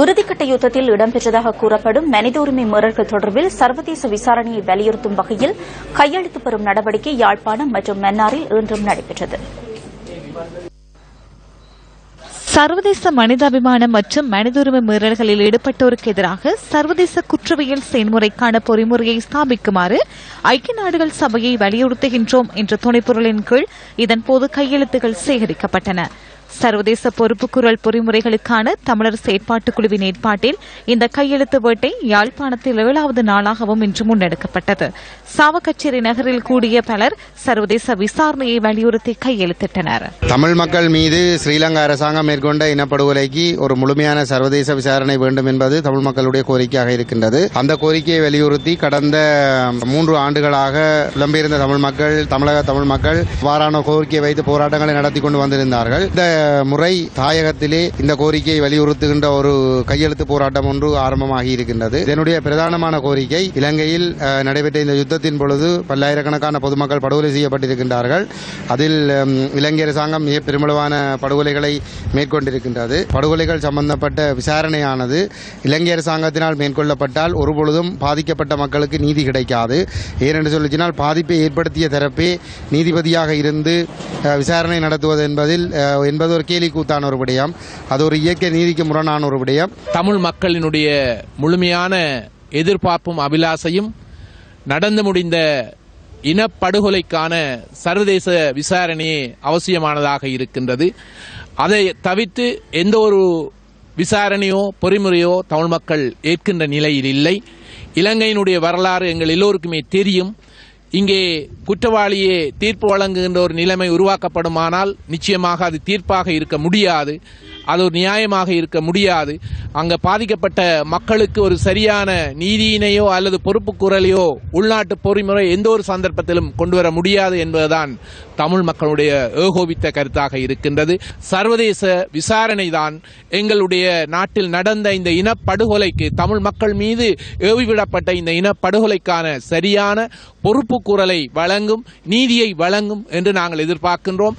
உறுதிக்கட்ட யுத்தத்தில் இடம்பெற்றதாக கூறப்படும் மனித உரிமை மீறல்கள் தொடர்பில் சர்வதேச விசாரணையை வலியுறுத்தும் வகையில் கையெழுத்து பெறும் நடவடிக்கை யாழ்ப்பாணம் மற்றும் மன்னாரில் இன்றும் நடைபெற்றது. சர்வதேச மனிதாபிமானம் மற்றும் மனித உரிமை மீறல்களில் ஈடுபட்டோருக்கு எதிராக சர்வதேச குற்றவியல் செயல்முறைக்கான பொறிமுறையை ஸ்தாபிக்குமாறு ஐக்கிய நாடுகள் சபையை வலியுறுத்துகின்றோம் என்ற துணைப்பொருளின் கீழ் இதன்போது கையெழுத்துகள் சேகரிக்கப்பட்டன. சர்வதேச பொறுப்புக்குரல் பொறிமுறைகளுக்கான தமிழர் செயற்பாட்டுக் குழுவின் ஏற்பாட்டில் இந்த கையெழுத்து வேட்டை யாழ்ப்பாணத்தில் ஏழாவது நாளாகவும் இன்று முன்னெடுக்கப்பட்டது. சாவகச்சேரி நகரில் கூடிய பலர் சர்வதேச விசாரணையை வலியுறுத்தி கையெழுத்திட்டனர். தமிழ் மக்கள் மீது ஸ்ரீலங்கா அரசாங்கம் மேற்கொண்ட இனப்படுகொலைக்கு ஒரு முழுமையான சர்வதேச விசாரணை வேண்டும் என்பது தமிழ் மக்களுடைய கோரிக்கையாக இருக்கின்றது. அந்த கோரிக்கையை வலியுறுத்தி கடந்த மூன்று ஆண்டுகளாக புலம்பெயர்ந்த தமிழ் மக்கள் தமிழக தமிழ் மக்கள் இவ்வாறான கோரிக்கையை வைத்து போராட்டங்களை நடத்தி கொண்டு வந்திருந்தார்கள். இந்த முறை தாயகத்திலே இந்த கோரிக்கையை வலியுறுத்துகின்ற ஒரு கையெழுத்து போராட்டம் ஒன்று ஆரம்பமாகி இருக்கின்றது இதனுடைய பிரதானமான கோரிக்கை இலங்கையில் நடைபெற்ற இந்த யுத்தத்தின் பொழுது பல்லாயிரக்கணக்கான பொதுமக்கள் படுகொலை செய்யப்பட்டிருக்கின்றார்கள். அதில் இலங்கை அரசாங்கம் மிக பெருமளவான படுகொலைகளை மேற்கொண்டிருக்கின்றது. படுகொலைகள் சம்பந்தப்பட்ட விசாரணையானது இலங்கை அரசாங்கத்தினால் மேற்கொள்ளப்பட்டால் ஒருபொழுதும் பாதிக்கப்பட்ட மக்களுக்கு நீதி கிடைக்காது. ஏனென்று சொல்லிச்சினால் பாதிப்பை ஏற்படுத்திய தரப்பே நீதிபதியாக இருந்து விசாரணை நடத்துவது என்பதில் அஹ், என்பது ஒரு கேலி கூத்தான ஒரு விடயம். அது ஒரு இயற்கை நீதிக்கு முரணான ஒரு விடயம். தமிழ் மக்களினுடைய முழுமையான எதிர்பார்ப்பும் அபிலாசையும் நடந்து முடிந்த இனப்படுகொலைக்கான சர்வதேச விசாரணையே அவசியமானதாக இருக்கின்றது. அதை தவிர்த்து எந்த ஒரு விசாரணையோ பொறிமுறையோ தமிழ் மக்கள் ஏற்கின்ற நிலையில் இல்லை. இலங்கையினுடைய வரலாறு எங்கள் எல்லோருக்குமே தெரியும். இங்கே குற்றவாளியே தீர்ப்பு வழங்குகின்ற ஒரு நிலைமை உருவாக்கப்படுமானால் நிச்சயமாக அது தீர்ப்பாக இருக்க முடியாது. அது ஒரு நியாயமாக இருக்க முடியாது. அங்க பாதிக்கப்பட்ட மக்களுக்கு ஒரு சரியான நீதியினையோ அல்லது பொறுப்பு குரலையோ உள்நாட்டு பொறிமுறை எந்த ஒரு சந்தர்ப்பத்திலும் கொண்டு வர முடியாது என்பதுதான் தமிழ் மக்களுடைய ஏகோபித்த கருத்தாக இருக்கின்றது. சர்வதேச விசாரணை தான் எங்களுடைய நாட்டில் நடந்த இந்த இனப்படுகொலைக்கு தமிழ் மக்கள் மீது ஏவிவிடப்பட்ட இந்த இனப்படுகொலைக்கான சரியான பொறுப்பு குரலை வழங்கும் நீதியை வழங்கும் என்று நாங்கள் எதிர்பார்க்கின்றோம்.